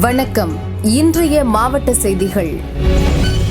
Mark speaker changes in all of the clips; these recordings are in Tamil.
Speaker 1: வணக்கம். இன்றைய மாவட்ட செய்திகள்.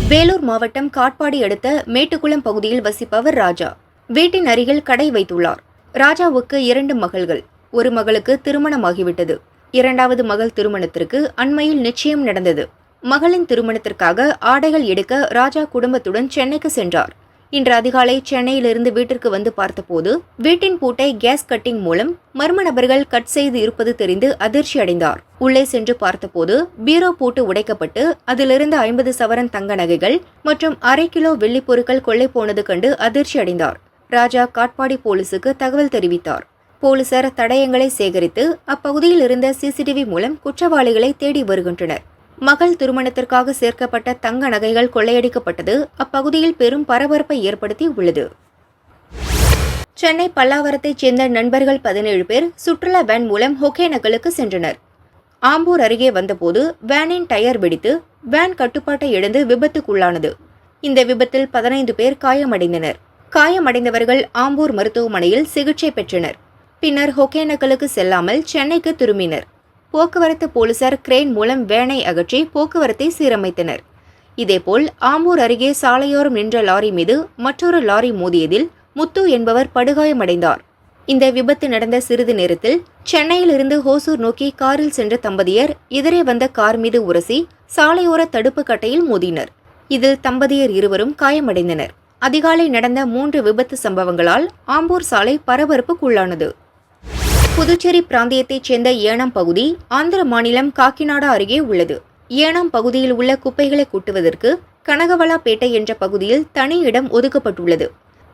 Speaker 2: வேலூர் மாவட்டம் காட்பாடி அடுத்த மேட்டுக்குளம் பகுதியில் வசிப்பவர் ராஜா. வீட்டின் அருகில் கடை வைத்துள்ளார். ராஜாவுக்கு இரண்டு மகள்கள். ஒரு மகளுக்கு திருமணமாகிவிட்டது. இரண்டாவது மகள் திருமணத்திற்கு அண்மையில் நிச்சயம் நடந்தது. மகளின் திருமணத்திற்காக ஆடைகள் எடுக்க ராஜா குடும்பத்துடன் சென்னைக்கு சென்றார். இன்று அதிகாலை சென்னையிலிருந்து வீட்டிற்கு வந்து பார்த்தபோது வீட்டின் பூட்டை கேஸ் கட்டிங் மூலம் மர்ம நபர்கள் கட் செய்து இருப்பது தெரிந்து அதிர்ச்சி அடைந்தார். உள்ளே சென்று பார்த்தபோது பீரோ பூட்டு உடைக்கப்பட்டு அதிலிருந்த ஐம்பது சவரன் தங்க நகைகள் மற்றும் அரை கிலோ வெள்ளிப் பொருட்கள் கொள்ளை போனது கண்டு அதிர்ச்சி அடைந்தார். ராஜா காட்பாடி போலீசுக்கு தகவல் தெரிவித்தார். போலீசார் தடயங்களை சேகரித்து அப்பகுதியில் இருந்த சிசிடிவி மூலம் குற்றவாளிகளை தேடி வருகின்றனர். மகள் திருமணத்திற்காக சேர்க்கப்பட்ட தங்க நகைகள் கொள்ளையடிக்கப்பட்டது. அப்பகுதியில் பெரும் பரபரப்பை ஏற்படுத்தி உள்ளது. சென்னை பல்லாவரத்தைச் சேர்ந்த நண்பர்கள் பதினேழு பேர் சுற்றுலா வேன் மூலம் ஒகேனக்கலுக்கு சென்றனர். ஆம்பூர் அருகே வந்தபோது வேனின் டயர் வெடித்து வேன் கட்டுப்பாட்டை இழந்து விபத்துக்குள்ளானது. இந்த விபத்தில் பதினைந்து பேர் காயமடைந்தனர். காயமடைந்தவர்கள் ஆம்பூர் மருத்துவமனையில் சிகிச்சை பெற்றனர். பின்னர் ஒகேனக்கலுக்கு செல்லாமல் சென்னைக்கு திரும்பினர். போக்குவரத்து போலீசார் கிரேன் மூலம் வேனை அகற்றி போக்குவரத்தை சீரமைத்தனர். இதேபோல் ஆம்பூர் அருகே சாலையோரம் நின்ற லாரி மீது மற்றொரு லாரி மோதியதில் முத்து என்பவர் படுகாயமடைந்தார். இந்த விபத்து நடந்த சிறிது நேரத்தில் சென்னையிலிருந்து ஹோசூர் நோக்கி காரில் சென்ற தம்பதியர் எதிரே வந்த கார் மீது உரசி சாலையோர தடுப்பு கட்டையில் மோதினர். இதில் தம்பதியர் இருவரும் காயமடைந்தனர். அதிகாலை நடந்த மூன்று விபத்து சம்பவங்களால் ஆம்பூர் சாலை பரபரப்புக்குள்ளானது. புதுச்சேரி பிராந்தியத்தைச் சேர்ந்த ஏனாம் பகுதி ஆந்திர மாநிலம் காக்கிநாடா அருகே உள்ளது. ஏனாம் பகுதியில் உள்ள குப்பைகளை கூட்டுவதற்கு கனகவலாப்பேட்டை என்ற பகுதியில் தனி இடம் ஒதுக்கப்பட்டுள்ளது.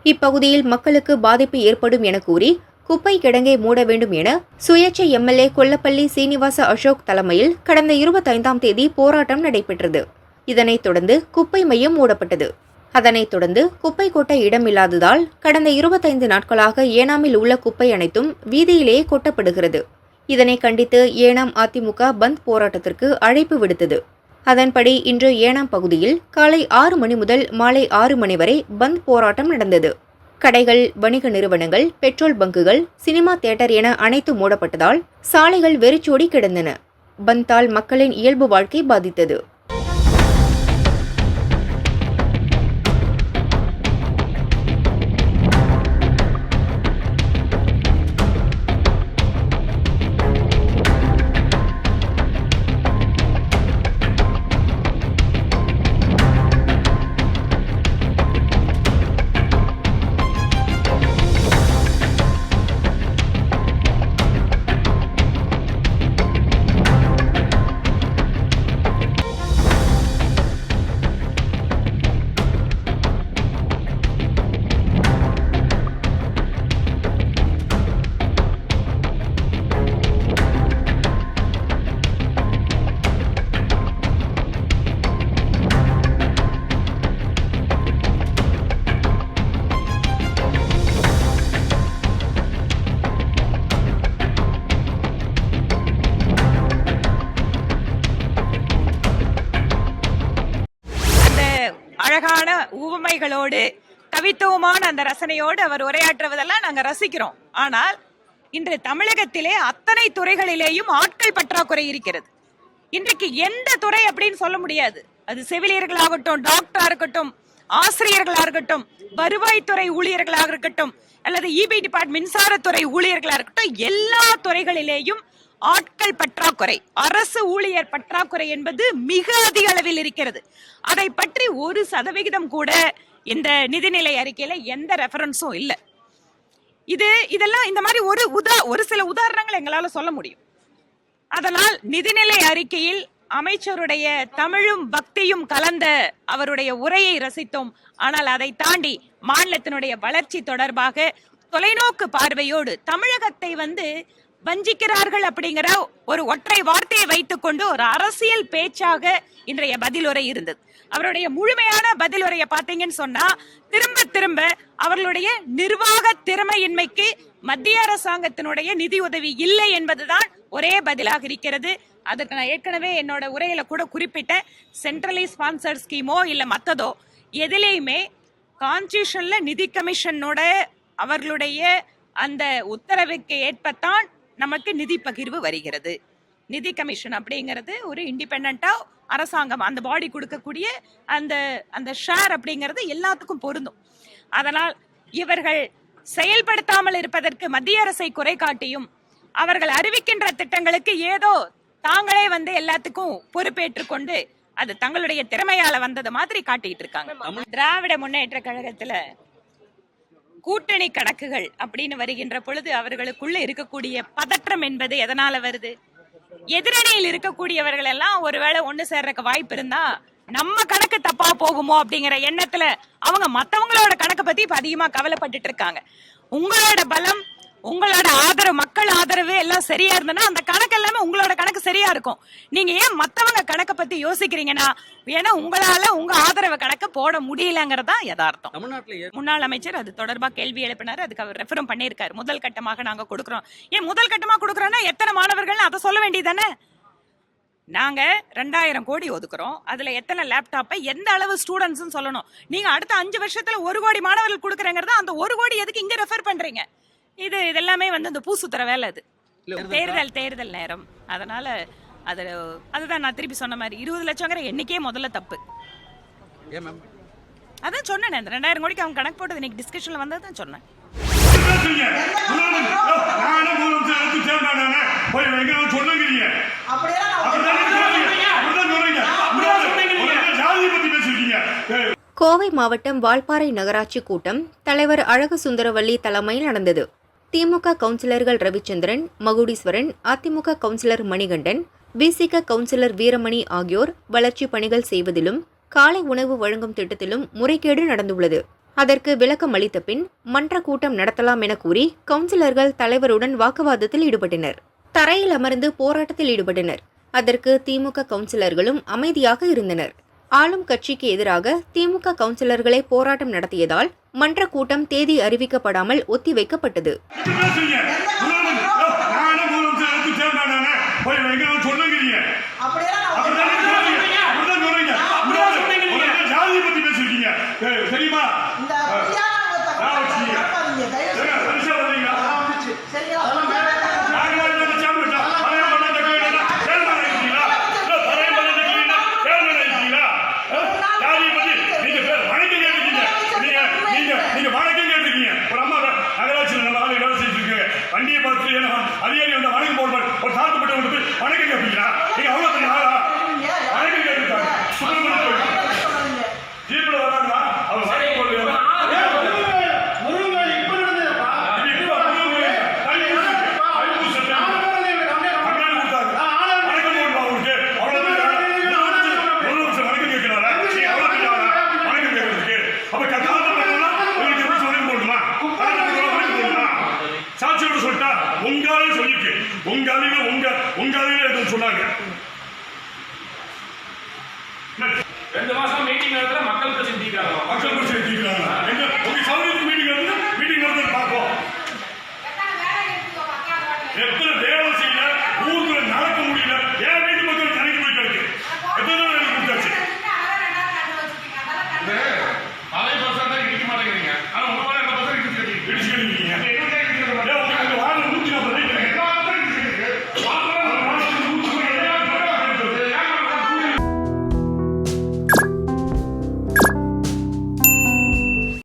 Speaker 2: இப்பகுதியில் மக்களுக்கு பாதிப்பு ஏற்படும் என கூறி குப்பை கிடங்கை மூட வேண்டும் என சுயேட்சை எம்எல்ஏ கொல்லப்பள்ளி சீனிவாச அசோக் தலைமையில் கடந்த இருபத்தைந்தாம் தேதி போராட்டம் நடைபெற்றது. இதனைத் தொடர்ந்து குப்பை மையம் மூடப்பட்டது. அதனைத் தொடர்ந்து குப்பை கொட்ட இடமில்லாததால் கடந்த இருபத்தைந்து நாட்களாக ஏனாமில் உள்ள குப்பை அனைத்தும் வீதியிலேயே கொட்டப்படுகிறது. இதனை கண்டித்து ஏனாம் அதிமுக பந்த் போராட்டத்திற்கு அழைப்பு விடுத்தது. அதன்படி இன்று ஏனாம் பகுதியில் காலை ஆறு மணி முதல் மாலை ஆறு மணி வரை பந்த் போராட்டம் நடந்தது. கடைகள் வணிக நிறுவனங்கள் பெட்ரோல் பங்குகள் சினிமா தியேட்டர் என அனைத்து மூடப்பட்டதால் சாலைகள் வெறிச்சோடி கிடந்தன. பந்தால் மக்களின் இயல்பு வாழ்க்கை பாதித்தது.
Speaker 3: கவிதைகளோடு கவித்துவமான அந்த ரசனையோடு அவர் உரையாற்றுவதெல்லாம் நாங்கள் ரசிக்கிறோம். ஆனால் இன்று தமிழகத்திலே அத்தனை துறைகளிலேயும் ஆட்கள் பற்றாக்குறை இருக்கிறது. இன்றைக்கு எந்த துறை அப்படின்னு சொல்ல முடியாது. அது செவிலியர்களாகட்டும் டாக்டரா இருக்கட்டும் ஆசிரியர்களா இருக்கட்டும் வருவாய்த்துறை ஊழியர்களாக இருக்கட்டும் அல்லது இபி டிபார்ட் மின்சாரத்துறை ஊழியர்களா இருக்கட்டும் எல்லா துறைகளிலேயும் ஆட்கள் பற்றாக்குறை அரசு ஊழியர் பற்றாக்குறை என்பது மிக அதிக அளவில் இருக்கிறது. அதை பற்றி ஒரு சதவிகிதம் கூட இந்த நிதிநிலை அறிக்கையில எந்த ரெஃபரன்ஸும் இல்லை. இது இதெல்லாம் இந்த மாதிரி ஒரு உதா ஒரு சில உதாரணங்கள் எங்களால சொல்ல முடியும். அதனால் நிதிநிலை அறிக்கையில் அமைச்சருடைய தமிழும் பக்தியும் கலந்த அவருடைய உரையை ரசித்தோம். ஆனால் அதை தாண்டி மாநிலத்தினுடைய வளர்ச்சி தொடர்பாக தொலைநோக்கு பார்வையோடு தமிழகத்தை வந்து வஞ்சிக்கிறார்கள் அப்படிங்கிற ஒரு ஒற்றை வார்த்தையை வைத்துக்கொண்டு ஒரு அரசியல் பேச்சாக இன்றைய பதிலுரை இருந்தது. அவருடைய முழுமையான பதிலுரையை பார்த்தீங்கன்னு சொன்னா திரும்ப திரும்ப அவர்களுடைய நிர்வாக திறமையின்மைக்கு மத்திய அரசாங்கத்தினுடைய நிதி உதவி இல்லை என்பதுதான் ஒரே பதிலாக இருக்கிறது. அதற்கு நான் ஏற்கனவே என்னோட உரையில கூட குறிப்பிட்ட சென்ட்ரலி ஸ்பான்சர் ஸ்கீமோ இல்லை மற்றதோ எதிலேயுமே கான்ஸ்டியூஷன்ல நிதி கமிஷனோட அவர்களுடைய அந்த உத்தரவுக்கு ஏற்பத்தான் நமக்கு நிதி பகிர்வு வருகிறது. நிதி கமிஷன் அப்படிங்கிறது ஒரு இண்டிபெண்டா அரசாங்கம் அந்த பாடி கொடுக்கக்கூடிய அந்த அந்த ஷேர் அப்படிங்கிறது எல்லாத்துக்கும் பொருந்தும். அதனால் இவர்கள் செயல்படுத்தாமல் இருப்பதற்கு மத்திய அரசை குறை காட்டியும் அவர்கள் அறிவிக்கின்ற திட்டங்களுக்கு ஏதோ தாங்களே வந்து எல்லாத்துக்கும் பொறுப்பேற்றுக் கொண்டு அது தங்களுடைய திறமையால வந்தது மாதிரி காட்டிட்டு இருக்காங்க. திராவிட முன்னேற்ற கழகத்துல கூட்டணி கணக்குகள் அப்படின்னு வருகின்ற பொழுது அவர்களுக்குள்ள இருக்கக்கூடிய பதற்றம் என்பது எதனால வருது? எதிரணியில் இருக்கக்கூடியவர்கள் எல்லாம் ஒருவேளை ஒண்ணு சேர்றதுக்கு வாய்ப்பு இருந்தா நம்ம கணக்கு தப்பா போகுமோ அப்படிங்கிற எண்ணத்துல அவங்க மத்தவங்களோட கணக்கை பத்தி இப்ப அதிகமா கவலைப்பட்டுட்டு இருக்காங்க. உங்களோட பலம் உங்களோட ஆதரவு மக்கள் ஆதரவு எல்லாம் சரியா இருந்ததுன்னா அந்த கணக்கு எல்லாமே உங்களோட கணக்கு சரியா இருக்கும். நீங்க ஏன் மத்தவங்க கணக்கை பத்தி யோசிக்கிறீங்கன்னா ஏன்னா உங்களால உங்க ஆதரவு கணக்கு போட முடியலங்கிறதா யதார்த்தம்.
Speaker 4: தமிழ்நாட்டுல
Speaker 3: முன்னாள் அமைச்சர் அது தொடர்பா கேள்வி எழுப்பினாரு அதுக்கு அவர் ரெஃபரும் பண்ணியிருக்காரு. முதல் கட்டமாக நாங்க கொடுக்குறோம். ஏன் முதல் கட்டமா கொடுக்குறோம்னா எத்தனை மாணவர்கள் அதை சொல்ல வேண்டியதானே நாங்க ரெண்டாயிரம் கோடி ஒதுக்குறோம். அதுல எத்தனை லேப்டாப்பை எந்த அளவு ஸ்டூடெண்ட்ஸ் சொல்லணும். நீங்க அடுத்த அஞ்சு வருஷத்துல ஒரு கோடி மாணவர்கள் கொடுக்குறேங்கிறத அந்த ஒரு கோடி எதுக்கு இங்க ரெஃபர் பண்றீங்க? இது இதெல்லாமே வந்து இந்த பூசுத்துற வேலை அது. தேர்தல் தேர்தல் நேரம். அதனால அது அதுதான் நான் திருப்பி சொன்ன மாதிரி இருபது லட்சங்கிற எண்ணிக்கையே முதல்ல தப்பு. அதான் சொன்னேன் இந்த ரெண்டாயிரம் கோடிக்கு அவங்க கணக்கு போட்டது இன்னைக்கு டிஸ்கஷன்ல வந்தது தான் சொன்னேன்.
Speaker 2: கோவை மாவட்டம் வால்பாறை நகராட்சி கூட்டம் தலைவர் அழகு சுந்தரவல்லி தலைமையில் நடந்தது. திமுக கவுன்சிலர்கள் ரவிச்சந்திரன் மகுடீஸ்வரன் அதிமுக கவுன்சிலர் மணிகண்டன் விசிக கவுன்சிலர் வீரமணி ஆகியோர் வளர்ச்சி பணிகள் செய்வதிலும் காலை உணவு வழங்கும் திட்டத்திலும் முறைகேடு நடந்துள்ளது. அதற்கு விளக்கம் அளித்த பின் மன்ற கூட்டம் நடத்தலாம் என கூறி கவுன்சிலர்கள் தலைவருடன் வாக்குவாதத்தில் ஈடுபட்டனர். தரையில் அமர்ந்து போராட்டத்தில் ஈடுபட்டனர். அதற்கு திமுக கவுன்சிலர்களும் அமைதியாக இருந்தனர். ஆளும் கட்சிக்கு எதிராக திமுக கவுன்சிலர்களை போராட்டம் நடத்தியதால் மன்ற கூட்டம் தேதி அறிவிக்கப்படாமல் ஒத்திவைக்கப்பட்டது.
Speaker 5: இப்படி